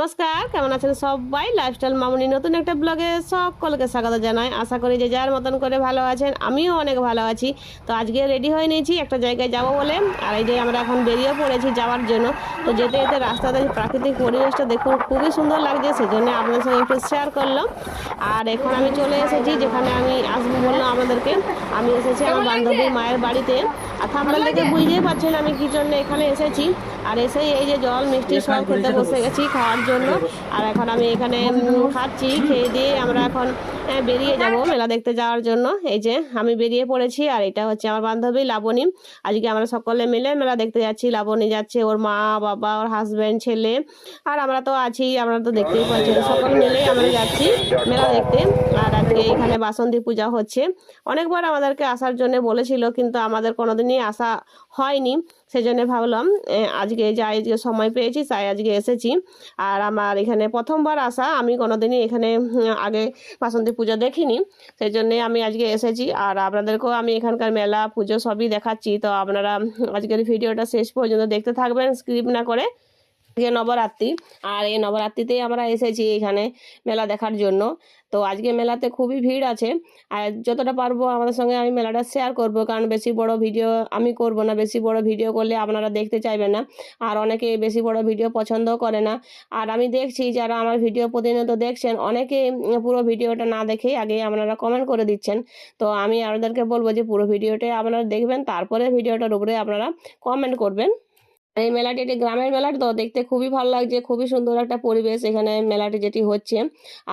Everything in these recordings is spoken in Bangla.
নমস্কার, কেমন আছেন সবাই? লাইফস্টাইল মামুনি নতুন একটা ব্লগে সকলকে স্বাগত জানাই। আশা করি যে যার মতন করে ভালো আছেন, আমিও অনেক ভালো আছি। তো আজকে রেডি হয়ে নিয়েছি একটা জায়গায় যাব বলে। আর এই যে আমরা এখন বেরিয়ে পড়েছি যাওয়ার জন্য। তো যেতে যেতে রাস্তাতে প্রাকৃতিক পরিবেশটা দেখুন, খুবই সুন্দর লাগছে। সেজন্য আপনাদের সঙ্গে একটু শেয়ার করলাম। আর এখন আমি চলে এসেছি যেখানে আমি আসব বললাম আমাদেরকে আমি এসেছি আমার বান্ধবীর মায়ের বাড়িতে। আর থাম্বাল দেখে বুঝতেই পারছেন আমি কি জন্য এখানে এসেছি। আর এসেই এই যে জল মিষ্টি সব খেতে বসে গেছি খাওয়ার জন্য। আর এখন আমি এখানে খাচ্ছি খেয়ে দিয়ে আমরা এখন বেরিয়ে যাব মেলা দেখতে যাওয়ার জন্য। এই যে আমি বেরিয়ে পড়েছি আর এটা হচ্ছে আমার বান্ধবী লাবণী। আজকে আমরা সকলে মিলে মেলা দেখতে যাচ্ছি। লাবণী যাচ্ছে ওর মা বাবা ওর হাজব্যান্ড ছেলে। আর আমরা তো আছি আমরা তো দেখতেই পাচ্ছেন সকল মিলেই আমরা যাচ্ছি মেলা দেখতে। আর আজকে এখানে বাসন্তী পূজা হচ্ছে। অনেকবার আমাদেরকে আসার জন্য বলেছিল কিন্তু আমাদের কোনোদিনই আসা হয়নি। সেজন্য ভাবলাম আজকে যাই আজকে সময় পেয়েছি তাই আজকে এসেছি। আর আমার এখানে প্রথমবার আসা। আমি কোনোদিনই এখানে আগে বাসন্তী পুজো দেখিনি। সেই জন্যে আমি আজকে এসেছি। আর আপনাদেরকেও আমি এখানকার মেলা, পুজো সবই দেখাচ্ছি। তো আপনারা আজকের ভিডিওটা শেষ পর্যন্ত দেখতে থাকবেন স্ক্রিপ না করে। আজকে নবরাত্রি। আর এই নবরাত্রিতেই আমরা এসেছি এখানে মেলা দেখার জন্য। তো আজকে মেলাতে খুবই ভিড় আছে। আর যতটা পারব আমাদের সঙ্গে আমি মেলাটা শেয়ার করব। কারণ বেশি বড় ভিডিও আমি করব না। বেশি বড় ভিডিও করলে আপনারা দেখতে চাইবেন না। আর অনেকে বেশি বড় ভিডিও পছন্দও করে না। আর আমি দেখছি যারা আমার ভিডিও প্রতিনিয়ত দেখছেন, অনেকে পুরো ভিডিওটা না দেখেই আগে আপনারা কমেন্ট করে দিচ্ছেন। তো আমি আপনাদেরকে বলব যে পুরো ভিডিওটাই আপনারা দেখবেন, তারপরে ভিডিওটার উপরে আপনারা কমেন্ট করবেন। এই মেলাটি একটি গ্রামের মেলাটি, তো দেখতে খুবই ভালো লাগছে, খুবই সুন্দর একটা পরিবেশ এখানে মেলাটি যেটি হচ্ছে।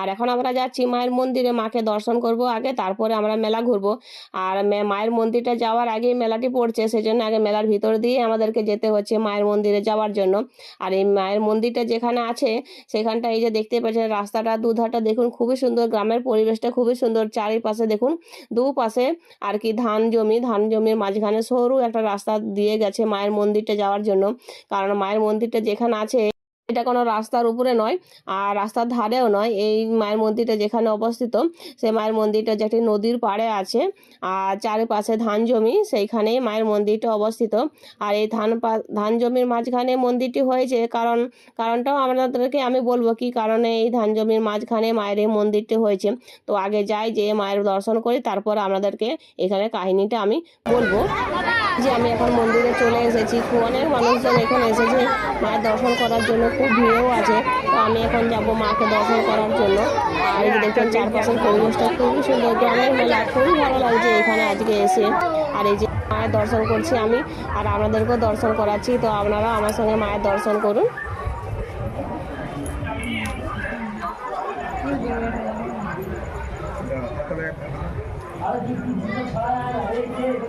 আর এখন আমরা যাচ্ছি মায়ের মন্দিরে, মাকে দর্শন করব আগে, তারপরে আমরা মেলা ঘুরবো। আর মায়ের মন্দিরটা যাওয়ার আগেই মেলাটি পড়ছে, সেজন্য আগে মেলার ভিতর দিয়ে আমাদেরকে যেতে হচ্ছে মায়ের মন্দিরে যাওয়ার জন্য। আর এই মায়ের মন্দিরটা যেখানে আছে, সেখানটা এই যে দেখতে পাচ্ছেন, রাস্তাটা, দুধারটা দেখুন, খুবই সুন্দর, গ্রামের পরিবেশটা খুবই সুন্দর, চারিপাশে দেখুন, দুপাশে আর কি ধান জমি, ধান জমির মাঝখানে সরু একটা রাস্তা দিয়ে গেছে মায়ের মন্দিরটা যাওয়ার জন্য। কারণ মায়ের মন্দিরটা যেখানে আছে, এটা কোনো রাস্তার উপরে নয় আর রাস্তার ধারেও নয়। এই মায়ের মন্দিরটা যেখানে অবস্থিত সেই মায়ের মন্দিরটা যেটি নদীর পাড়ে আছে, আর চারিপাশে ধান জমি সেইখানেই মায়ের মন্দিরটা অবস্থিত। আর এই ধান ধান জমির মাঝখানে মন্দিরটি হয়েছে কারণ, কারণটাও আপনাদেরকে আমি বলব কি কারণে এই ধান জমির মাঝখানে মায়ের এই মন্দিরটি হয়েছে। তো আগে যাই যে মায়ের দর্শন করি, তারপর আপনাদেরকে এখানে কাহিনীটা আমি বলব। যে আমি এখন মন্দিরে চলে এসেছি। খুব অনেক মানুষজন এখানে এসেছে মায়ের দর্শন করার জন্য, খুব ভিড়ও আছে। তো আমি এখন যাব মাকে দর্শন করার জন্য। আর দেখছেন, চারপাশের পরিবেশটা খুবই সুন্দর। গ্রামের মেলা খুবই ভালো লাগছে এখানে আজকে এসে। আর এই যে মায়ের দর্শন করছি আমি, আর আপনাদেরকেও দর্শন করাচ্ছি। তো আপনারা আমার সঙ্গে মায়ের দর্শন করুন।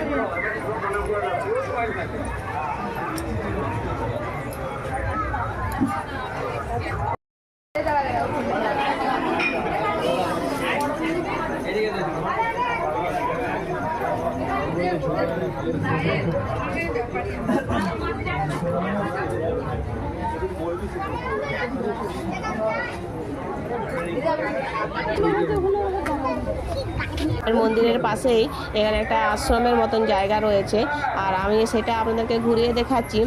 আর মন্দিরের পাশেই এখানে একটা আশ্রমের মতন জায়গা রয়েছে। আর আমি সেটা আপনাদেরকে ঘুরিয়ে দেখাচ্ছি।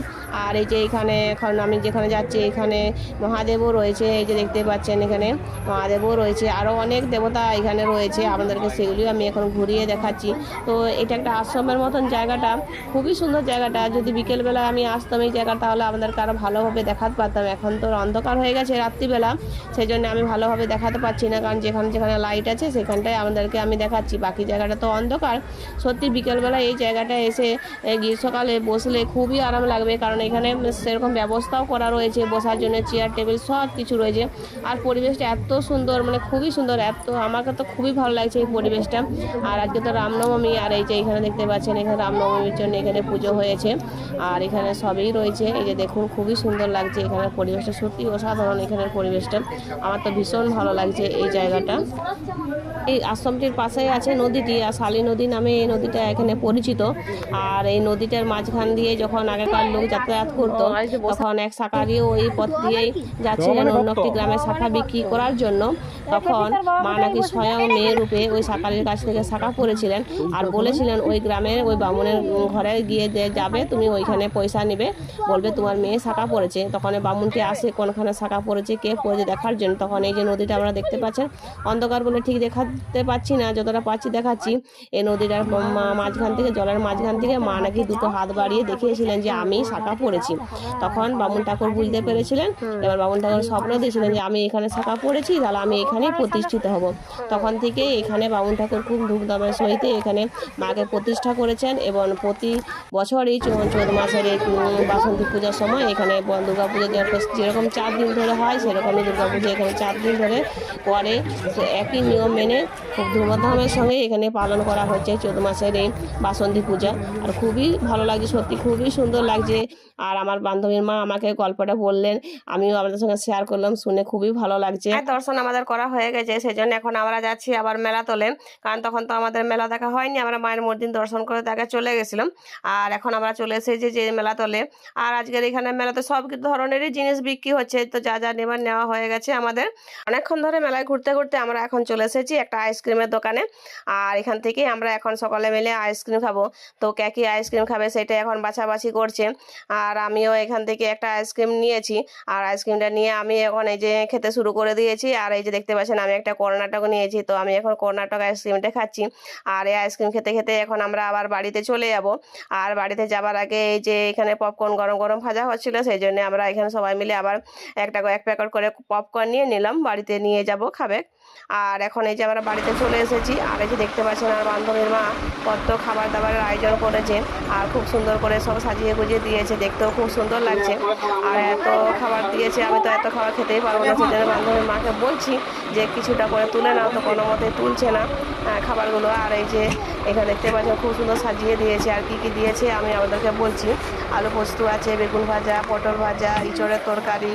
আর এই যে এখানে এখন আমি যেখানে যাচ্ছি, এখানে মহাদেবও রয়েছে। এই যে দেখতে পাচ্ছেন এখানে মহাদেবও রয়েছে। আরও অনেক দেবতা এখানে রয়েছে। আপনাদেরকে সেগুলিও আমি এখন ঘুরিয়ে দেখাচ্ছি। তো এটা একটা আশ্রমের মতন জায়গাটা। খুবই সুন্দর জায়গাটা। যদি বিকেলবেলা আমি আসতাম এই জায়গা তাহলে আপনাদেরকে আরও ভালোভাবে দেখাতে পারতাম। এখন তো অন্ধকার হয়ে গেছে রাত্রিবেলা সেই জন্য আমি ভালোভাবে দেখাতে পারছি না, কারণ যেখানে যেখানে লাইট আছে সেখানটায় আমাদেরকে আমি দেখাচ্ছি। বাকি জায়গাটা তো অন্ধকার। সত্যি বিকেলবেলা এই জায়গাটা এসে গ্রীষ্মকালে বসলে খুবই আরাম লাগবে, কারণ এখানে সেরকম ব্যবস্থাও করা রয়েছে, বসার জন্য চেয়ার টেবিল সব কিছু রয়েছে। আর পরিবেশটা এত সুন্দর মানে খুবই সুন্দর। এত, আমাকে তো খুবই ভালো লাগছে এই পরিবেশটা। আর আজকে তো রামনবমী, আর এই যে এখানে দেখতে পাচ্ছেন, এখানে রামনবমীর জন্য এখানে পুজো হয়েছে। আর এখানে সবই রয়েছে। এই যে দেখুন, খুবই সুন্দর লাগছে এখানের পরিবেশটা সত্যি অসাধারণ এখানের পরিবেশটা। আমার তো ভীষণ ভালো লাগছে এই জায়গাটা। এই আশ্রমটির পাশেই আছে নদীটি আর শালি নদী নামে এই নদীটা এখানে পরিচিত। আর এই নদীটার মাঝখান দিয়ে যখন আগেকার লোক যাতায়াত করতো তখন এক শাখারিও ওই পথ দিয়েই যাচ্ছিলেন অন্য একটি গ্রামে শাখা বিক্রি করার জন্য। তখন মা নাকি স্বয়ং মেয়ে রূপে ওই শাকারির কাছ থেকে শাখা পড়েছিলেন আর বলেছিলেন, ওই গ্রামের ওই বামুনের ঘরে গিয়ে যাবে, তুমি ওইখানে পয়সা নেবে। বলবে, তোমার মেয়ে শাখা পড়েছে। তখন বামুনটি আসে, কোনখানে শাখা পড়েছে? কে পড়েছে দেখার জন্য? তখন এই যে নদীটা আমরা দেখতে পাচ্ছেন, অন্ধকার বলে ঠিক দেখাতে পাচ্ছি না, যতটা পাচ্ছি দেখাচ্ছি। এই নদীটার মাঝখান থেকে, জলের মাঝখান থেকে মা নাকি দুটো হাত বাড়িয়ে দেখিয়েছিলেন যে, আমি শাখা পড়েছি। তখন বামুন ঠাকুর বুঝতে পেরেছিলেন। এবার বামুন ঠাকুর স্বপ্ন দিয়েছিলেন যে, আমি এখানে শাখা পড়েছি, তাহলে আমি এখানেই প্রতিষ্ঠিত হব। তখন থেকে এখানে বামুন ঠাকুর খুব ধুমধামের সহিত এখানে মাকে প্রতিষ্ঠা করেছেন এবং প্রতি বছরই চৌ- চৌদ্দ মাসের এই বাসন্তী পূজার সময় এখানে দুর্গা পুজো যেরকম চার দিন ধরে হয়, সেরকমই দুর্গা পুজো এখানে চার দিন ধরে করে। একই নিয়ম মেনে খুব ধুমধামের সঙ্গে এখানে পালন করা হচ্ছে চৌদ্দ মাসের এই বাসন্তী পূজা। আর খুবই ভালো লাগছে, সত্যি খুবই সুন্দর লাগছে। আর আমার বান্ধবীর মা আমাকে গল্পটা বললেন। আমিও আপনাদের সঙ্গে শেয়ার করলাম, শুনে খুবই ভালো লাগছে। দর্শন আমাদের করা হয়ে গেছে সেই জন্য এখন আমরা যাচ্ছি আবার মেলা তোলে। কারণ তখন তো আমাদের মেলা দেখা হয়নি, আমরা মায়ের মূর্তি দর্শন করে তাকে চলে গেছিলাম। আর এখন আমরা চলে এসেছি যে মেলা তোলে। আর আজকের এখানে মেলাতে সব ধরনেরই জিনিস বিক্রি হচ্ছে, তো যা যা নেবার নেওয়া হয়ে গেছে আমাদের। অনেকক্ষণ ধরে মেলায় ঘুরতে ঘুরতে আমরা এখন চলে এসেছি একটা আইসক্রিমের দোকানে। আর এখান থেকে আমরা এখন সকালে মিলে আইসক্রিম খাব। তো কে কি আইসক্রিম খাবে সেটা এখন বাছাবাছি করছে। আর আমিও এখান থেকে একটা আইসক্রিম নিয়েছি। আর আইসক্রিমটা নিয়ে আমি এখন এই যে খেতে শুরু করে দিয়েছি। আর এই যে দেখতে পাচ্ছেন, আমি একটা কর্ণাটক নিয়েছি। তো আমি এখন কর্ণাটক আইসক্রিমটা খাচ্ছি। আর এই আইসক্রিম খেতে খেতে এখন আমরা আবার বাড়িতে চলে যাব। আর বাড়িতে যাবার আগে এই যে এখানে পপকর্ন গরম গরম ভাজা হচ্ছিল, সেই জন্য আমরা এখানে সবাই মিলে আবার একটা, এক প্যাকেট করে পপকর্ন নিয়ে নিলাম। বাড়িতে নিয়ে যাব খাবে। আর এখন এই যে আমরা বাড়িতে চলে এসেছি। আর এই যে দেখতে পাচ্ছেন আর বান্ধবীর মা কত খাবার দাবারের আয়োজন করেছে আর খুব সুন্দর করে সব সাজিয়ে গুজিয়ে দিয়েছে। দেখতেও খুব সুন্দর লাগছে। আর এত খাবার দিয়েছে আমি তো এত খাবার খেতেই পারব না। সেজন্য বান্ধবীর মাকে বলছি যে কিছুটা করে তুলে নাও তো কোনো মতে তুলছে না আহ, খাবারগুলো। আর এই যে এখানে দেখতে পাচ্ছেন খুব সুন্দর সাজিয়ে দিয়েছে। আর কি কি দিয়েছে আমি আমাদেরকে বলছি। আলু পোস্ত আছে বেগুন ভাজা পটল ভাজা ইঁচড়ের তরকারি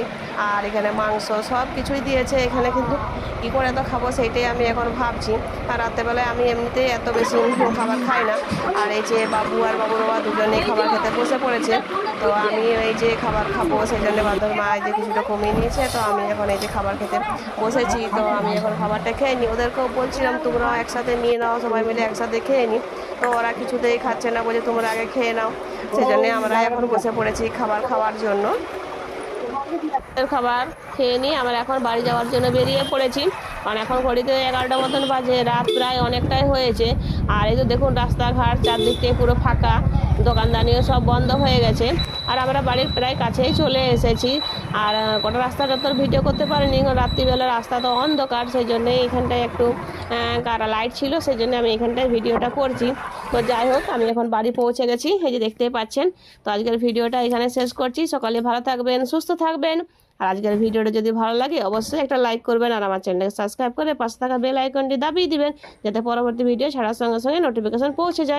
আর এখানে মাংস সব কিছুই দিয়েছে। এখানে কিন্তু কী করে এত খাব সেইটাই আমি এখন ভাবছি। আর রাত্রেবেলায় আমি এমনিতেই এত বেশি খাবার খাই না। আর এই যে বাবু আর বাবুর বাবা দুজনেই খাবার খেতে বসে পড়েছে। তো আমি এই যে খাবার খাব সেই জন্য বান্ধব মা এই যে কিছুটা কমিয়ে নিয়েছে। তো আমি এখন এই যে খাবার খেতে বসেছি। তো আমি এখন খাবারটা খেয়ে নিই ওদেরকেও বলছিলাম, তোমরাও একসাথে নিয়ে নাও, সবাই মিলে একসাথে খেয়ে নিই তো ওরা কিছুতেই খাচ্ছে না বলে তোমরা আগে খেয়ে নাও। সেই জন্য আমরা এখন বসে পড়েছি খাবার খাওয়ার জন্য। রাতের খাবার খেয়ে নিয়ে আমরা এখন বাড়ি যাওয়ার জন্য বেরিয়ে পড়েছি। কারণ এখন ঘড়িতে এগারোটা মতন বাজে, রাত প্রায় অনেকটাই হয়েছে। আর এই তো দেখুন রাস্তাঘাট চারদিক থেকে পুরো ফাঁকা, দোকানদানিও সব বন্ধ হয়ে গেছে। আর আমরা বাড়ির প্রায় কাছেই চলে এসেছি। আর গোটা রাস্তাটা তো ভিডিও করতে পারিনি রাত্রিবেলা রাস্তা তো অন্ধকার, সেই জন্যে এখানটায় একটু কারা লাইট ছিল, সেই জন্য আমি এখানটায় ভিডিওটা করছি। তো যাই হোক, আমি এখন বাড়ি পৌঁছে গেছি, এই যে দেখতেই পাচ্ছেন। তো আজকের ভিডিওটা এখানে শেষ করছি। সকালে ভালো থাকবেন, সুস্থ থাকবেন। আর আজকের ভিডিওটা যদি ভালো লাগে, অবশ্যই একটা লাইক করবেন আর আমার চ্যানেলকে সাবস্ক্রাইব করে পাশে থাকা বেল আইকনটি দাবিয়ে দিবেন, যাতে পরবর্তী ভিডিও ছাড়ার সঙ্গে সঙ্গে নোটিফিকেশন পৌঁছে যায়।